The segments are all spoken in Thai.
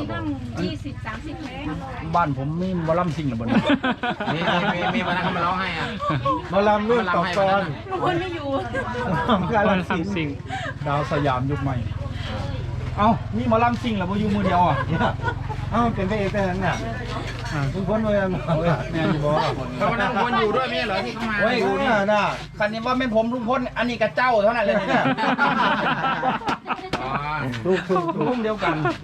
มีตั้งยี่สิบสามสิบเพลงบ้านผมมีหมอลำซิงหรือบ่เนี่ยมีมีมีวันนั้นเขามาร้องให้อะหมาลำรุ่นต่อกรลุงพลไม่อยู่กาวัลนสินทำสิ่งดาวสยามยุคใหม่ เอ้ามีหมอลำซิงหรือบ่อยู่มือเดียวอะเนี่ยเอ้าเป็นพระเอกแต่นั้นน่ะคุณพ้นไว้ยังไงแม่นอยู่บ่เขาวันนั้นคนอยู่ด้วยไม่ใช่เหรอที่เขามาโอ้ยดูนี่น่ะคันนี้ว่าแม่นผมลุงพลอันนี้กับเจ้าเท่านั้นเลยเนี่ย อ๋อถูกถูกถูรุ่กมเดียวกันน่ะ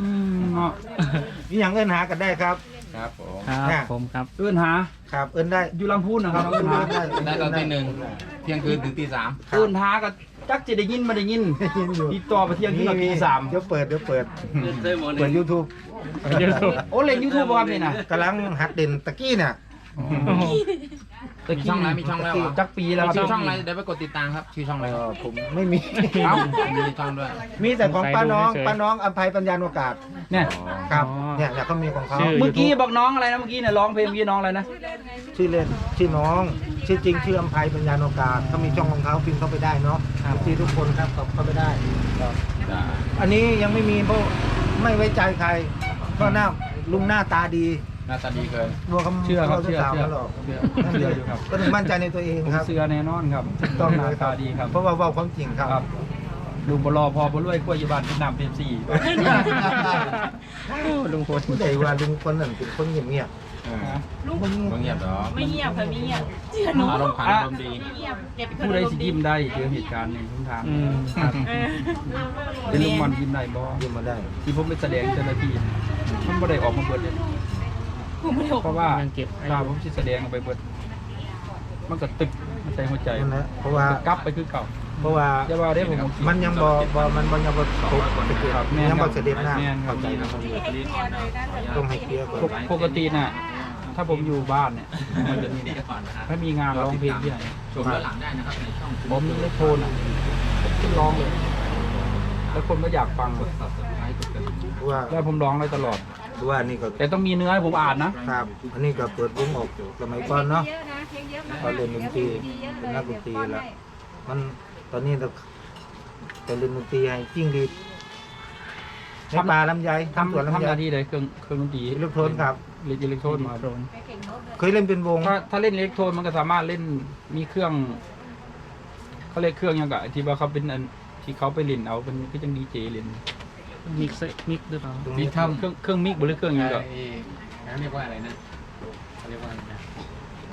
อืมเนาะมีอย่างเอิ้นหากันได้ครับ ครับผมครับผมครับเอื้อนหาครับ เอิ้นได้อยู่ลำพูนนะครับน้องเอื้อนหาได้ตอนตีหนึ่งเที่ยงคืนถึงตีสามเอื้อนหากับจักจะได้ยินมาได้ยินได้ยินอยู่ติดต่อไปเที่ยงคืนกับตีสามเดี๋ยวเปิดเดี๋ยวเปิดเปิดยูทูบเดี๋ยวดูโอ้เล่นยูทูบครับนี่นะกำลังหัดเด่นตะกี้เนี่ย มีช่องแล้วมีช่องแล้วเหรอ จักปีแล้วครับชื่อช่องอะไรเดี๋ยวไปกดติดตามครับ ชื่อช่องอะไรเออผมไม่มี เอ้ามีช่องด้วย มีแต่ของป้าน้อง ป้าน้องอภัยปัญญาโอกาสเนี่ยครับ เนี่ยเนี่ยเขามีของเขาเมื่อกี้บอกน้องอะไรนะเมื่อกี้เนี่ยร้องเพลงเมื่อกี้น้องอะไรนะ ชื่อเล่นชื่อน้อง ชื่อจริงชื่ออภัยปัญญาโอกาสเขามีช่องของเขาพิมพ์เข้าไปได้เนาะที่ทุกคนครับเข้าเข้าไปได้ อันนี้ยังไม่มีเพราะไม่ไว้ใจใครเพราะหน้าลุงหน้าตาดีห น้าตาดีเกินรัวคำเชื่อครับเชื่อสาวเชื่อเขาหรอกเชื่อนั่นเชื่เลอยอยู่ครับ ก็ถึงมั่นใจในตัวเองผมครับเสือแน่นอนครับต้องหน้าตาดีครับเพราะว่าเว่าความจริงครับครับลุงบลอพอบรวยกล้วยอยบ้านเป็นน้ำเป็นสี่ลุงพลผู้ใดว่าลุงคนนั้นเป็นคนเงียบลุงๆคนมึงเงียบ เงียบเหรอไม่เงียบค่ะไม่เงียบเชื่อหนูอารมณ์ขันอารมณ์ดี ไม่เงียบเก็บผู้ใดสิยิ้มได้เจอเหตุการณ์ในทุกทางอืม ครับเออเป็นลุงมันยิ้มได้บ่ยิ้มมาได้ที่ผมไปแสดงเจ้าหน้าที่มันบ่ได้ออกมาเบิดเลย ผมไม่ถูกเพราะว่ายังเก็บไว้ถ้าผมสิแสดงออกไปเบิดมันก็ตึกมันใส่หัวใจนั่นแหละเพราะว่า กลับไปคือเก่า เพราะว่าอย่าว่าได้ผมมันยังบ่บ่มันบ่ยังบ่ตกตะเกียครับบแม่นยังครับ่บเสด็จหน้าแม่นครัเข้าบ ใจนะต้องให้เคลียร์ก่อนปกปกติน่ะ ถ้าผมอยู่บ้านเนี่ยมันจะมีถ้ามีงานร้องเพลงที่ไหนชมย้อนหลังได้นะครับในช่องผมเล่นโทนอะผมร้องเลย แล้วคนก็อยากฟัง เพราะว่าแล้วผมร้องได้ตลอด เพราะว่านี่ก็แต่ต้องมีเนื้อให้ผมอ่านนะครับ อันนี้ก็เปิดวงออกสมัยก่อนเนาะเยอะนะเพลงเยอะมากเขาเล่นดนตรีเป็นนักดนตรีแล้ว มันตอนนี้เราจะเล่นดนตรีให้จิ้งดีดในป่าลำไยทำสวนทำลำทำหไยน้าที่เลยเครื่องเครื่องดนตรีอิเล็กโทรนครับเล่นอิเล็กโทรนมาโดนเคยเล่นเป็นวง ถ้าถ้าเล่นอิเล็กโทรนมันก็สามารถเล่นมีเครื่องเขาเรียกเครื่องยังไงที่ว่าเขาเป็นอันที่เขาไปเล่นเอาเป็นก็จังดีเจเล่น มิกซ์มิกซ์หรือเปล่าตรงมีนี้ทำเครื่องเครื่องมิกบหรือเครื่องยังไงเขาเรียกว่าอะไรนะเขาเรียกว่าอะไรนะ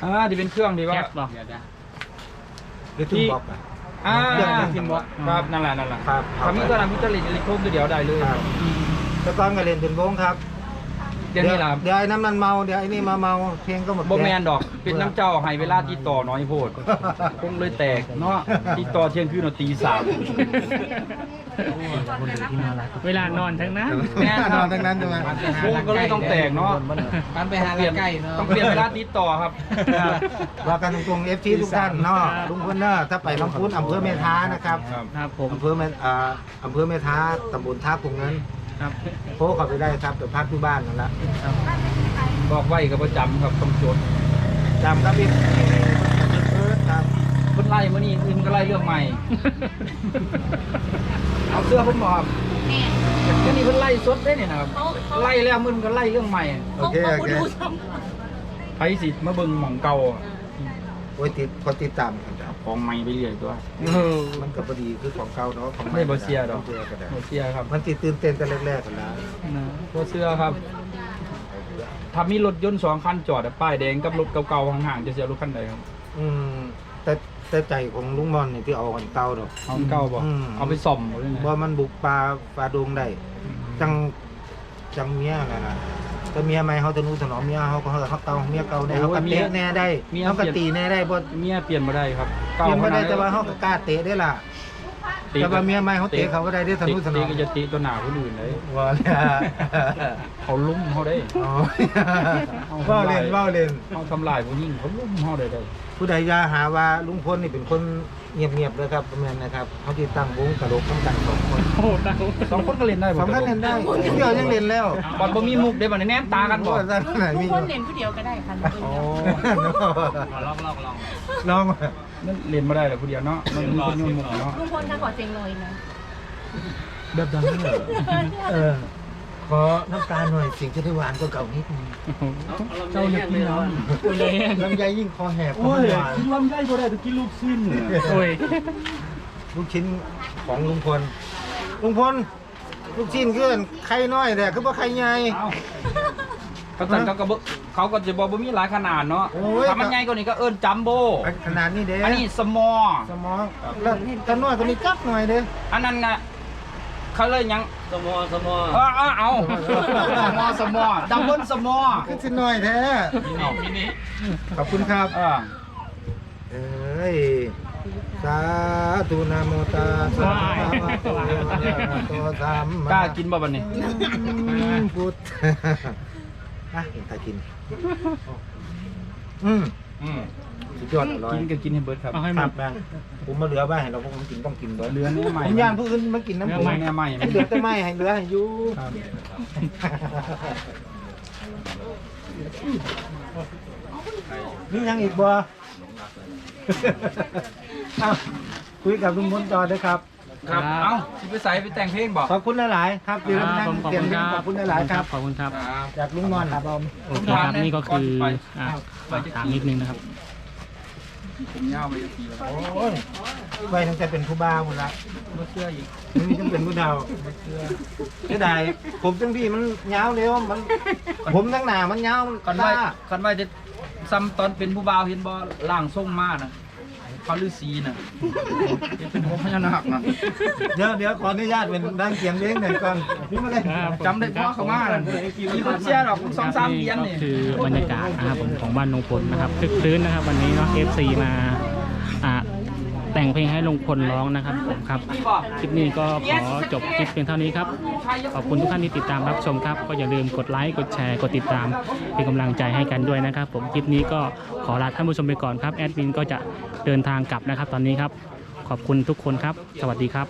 อ่าที่เป็นเครื่องที่ว่าแคปหรอเดี๋ยวนะหรือทุ่งบอกอะอ่าเครื่องพิมพ์บอกครับนั่นแหละนั่นแหละครับถ้ามีตัวนั้นมีตัวเล่นอิเล็กโทรนตัวเดียวได้เลยครับแต่ก่อนก็เล่นเป็นวงครับ เดี๋ยวนี้ล่ะเดี๋ยวไอ้น้ำมันเมาเดี๋ยวไอ้นี่มาเมาเพลงก็หมดบ่แมนล้วดอก เป็นน้ำเจ้าให้เวลาติดต่อน้อยโพดคงเลยแตกเนาะติดต่อเที่ยงคืนเอาตีสามเวลานอนทั้งนั้นแม่นนอนทั้งนั้นใช่ไหมคงก็เลยต้องแตกเนาะการไปหาเปลี่ยนใกล้เนาะต้องเปลี่ยนเวลาติดต่อครับว่ากันตรงๆเอฟซีทุกท่านเนาะลุงพลเนอร์ถ้าไปลำพูนอำเภอเมทานะครับครับครับผมอำเภอเมอ่าอำเภอเมทาตำบลท่าคงเงิน ครับโทรเข้าไปได้ครับเดี๋ยวพักที่บ้านนั่นแหละบอกไว้กับประจำครับต้องจดจำครับพี่เออครับเพิ่นไล่มื้อนี้อื่นก็ไล่เรื่องใหม่ เอาเสื้อผมบอกครับแม่มื้อนี้เพิ่นไล่สดได้เนี่ยนะครับเขาเขาไล่แล้วมื้อนี้ก็ไล่เรื่องใหม่โอเคเขาโอเคดูซ้ไผสิมาเบิ่งหม่องเก่าอะ โอ้ยติดคนติดตามครับเอาของใหม่ไปเรื่อยตัว มันก็พอดีคือของเก่าเนาะของใหไม่บ่เสียดอก บ่เสียก็ได้บ่เสียครับมันติดตื่นเต้นแต่แรกๆกันแล้วนะบ่เสื้อครับ ถ้ามีรถยนต์สองคันจอดอะป้ายแดงกับรถเก่าๆห่างๆจะเสียรถคันใดครับอืมแต่แต่ใจของลุงมอนนี่ที่เอาของเก่าดอก เอาเก่าบ่อืม เอาไปซ่อมบ่ได้ไงว่ามันบุกป่าป่าดงได้จัง จังเมียนั่นน่ะแต่เมียใหม่เขาจะนู้ถนอมเมียเขาก็เขาเขาเก่าเมียเก่าเนี่ยเขาก็เตะแน่ได้เขาก็ตีแน่ได้บ่เมียเปลี่ยนบ่ได้ครับเปลี่ยนบ่ได้ขนแต่ว่าเขาก็กล้าเตะได้ล่ะ แต่ว่าเมียใหม่เขาเตะเขาก็ได้เด้อทะนุถนอมเตะก็จะเตะตัวหน้าคนอื่นเลยว่าเนี่ยเขาลุ่มเขาได้อ๋อเว้าเล่นเว้าเล่นเขาทำลายผู้หญิงเขาลุ่มเขาได้ได้ผู้ใดอย่าหาว่าลุงพลนี่เป็นคนเงียบๆเลยครับประมาณนะครับเขาที่ตั้งวงตลกทั้งกันสองคนโอ้ดังสองคนก็เล่นได้บ่สองคนเล่นได้เดียวยังเล่นแล้วก่อนบ่มีมุกได้บ่แนมตากันบ่ว่าซั่นไหนำมีลุงอพยู่ลเล่นผู้เดียวก็ได้ค่ะอ๋อลองลองลอง ลองนั่นเล่นบ่ได้หรอกผู้เดียวเนาะมันมีคนโยนมุกเนาะลุงพลถ้าขอเสียงลอยนะแบบดังเหรอเออขอน้ำตาลหน่อยเสียงจะได้หวานกว่าเก่านิดนึงเจ้าอยากกินน้ำเลยลำไยยิ่งคอแหบโอ้ยหวานกินลำไยก็ได้แต่กินลูกชิ้นเนี่ยโอ้ยลูกชิ้นของลุงพลลุงพลลูกชิ้นเกินไข่น้อยแต่คือว่าไข่ใหญ่ เอาเขาสั่นเขาก็บ่เขาก็จะบอกว่ามีหลายขนาดเนาะโอ้ย ถ้ามันใหญ่กว่านี้ก็เอิ้นจัมโบ้ขนาดนี้เด้อันนี้สมอ สมองแล้วตะน้อยก็มีจักหน่อยเด้อันนั้นน่ะเขาเลยยังสมอสมอเออเอาเอาสมอสมอดับเบิลสมอก็สิน้อยแท้มินิขอบคุณครับ เออ เอ้ย สาธุนะโมตาสาธุตัวสามกล้ากินบ่บัดนี้ พุทธ อะเห็นตากิน อืมอืมสุดยอดอร่อยกินก็กินให้เบิดครับเอาให้คมัรัน บแบงผมมาเหลือไว้ให้เราพวกผมกินต้องกินเบิดเหลือเนื้อใหม่ผมย่านผู้อื่นมากินน้ำผมเนื้อใหม่ให้เหลือแต่ไม่ให้เหลือให้อยู่ครับนี่ยังอีกบ่เอาคุยกับลุงมนต์ต่อเด้อครับ ครับ เอ้าสิไปใส่ไปแต่งเพลงบ่ขอบคุณหลายๆครับที่รับนั่งผมขอบเตรียคุมณเพลคงรับขอบคุณหลายๆครับขอบคุณครับครับจากลุงนอนครับผมโอเคครับนี่ก็คืออะถามนิดนึงนะครับผมยาวไปทีแล้วโอ้ยไว้ตั้งแต่เป็นผู้บ้าหมดละบ่เชื่ออีกนี่จะเป็นผู้ดาวเสียดายผมจังพี่มันยาวเร็วมัน ผมทั้งหน้ามันยาวมันคันไว้คันไว้จะซ้ำตอนเป็นผู้บ่าวเห็นบ่ล่างทรงมาน่ะ เขาฤาษีน่ะเห็นเป็นหัวพญานาคน่ะเดี๋ยวเดี๋ยวขออนุญาตเป็นดังเสียงเลี้ยงหน่อยก่อนนี่มาเลยครับจำได้เพราะเขามาน่ะมีคนเชียร์ดอกสองสามเหรียญก็นี่คือบรรยากาศนะครับผมของบ้านลุงพลนะครับคึกคืนนะครับ วันนี้เนาะ FC มาอะ แต่งเพลงให้ลุงพลร้องนะครับผมครับ คลิปนี้ก็ขอจบคลิปเพียงเท่านี้ครับ ขอบคุณทุกท่านที่ติดตามรับชมครับ ก็อย่าลืมกดไลค์ กดแชร์ กดติดตาม เป็นกำลังใจให้กันด้วยนะครับ ผมคลิปนี้ก็ขอลาท่านผู้ชมไปก่อนครับ แอดมินก็จะเดินทางกลับนะครับ ตอนนี้ครับ ขอบคุณทุกคนครับ สวัสดีครับ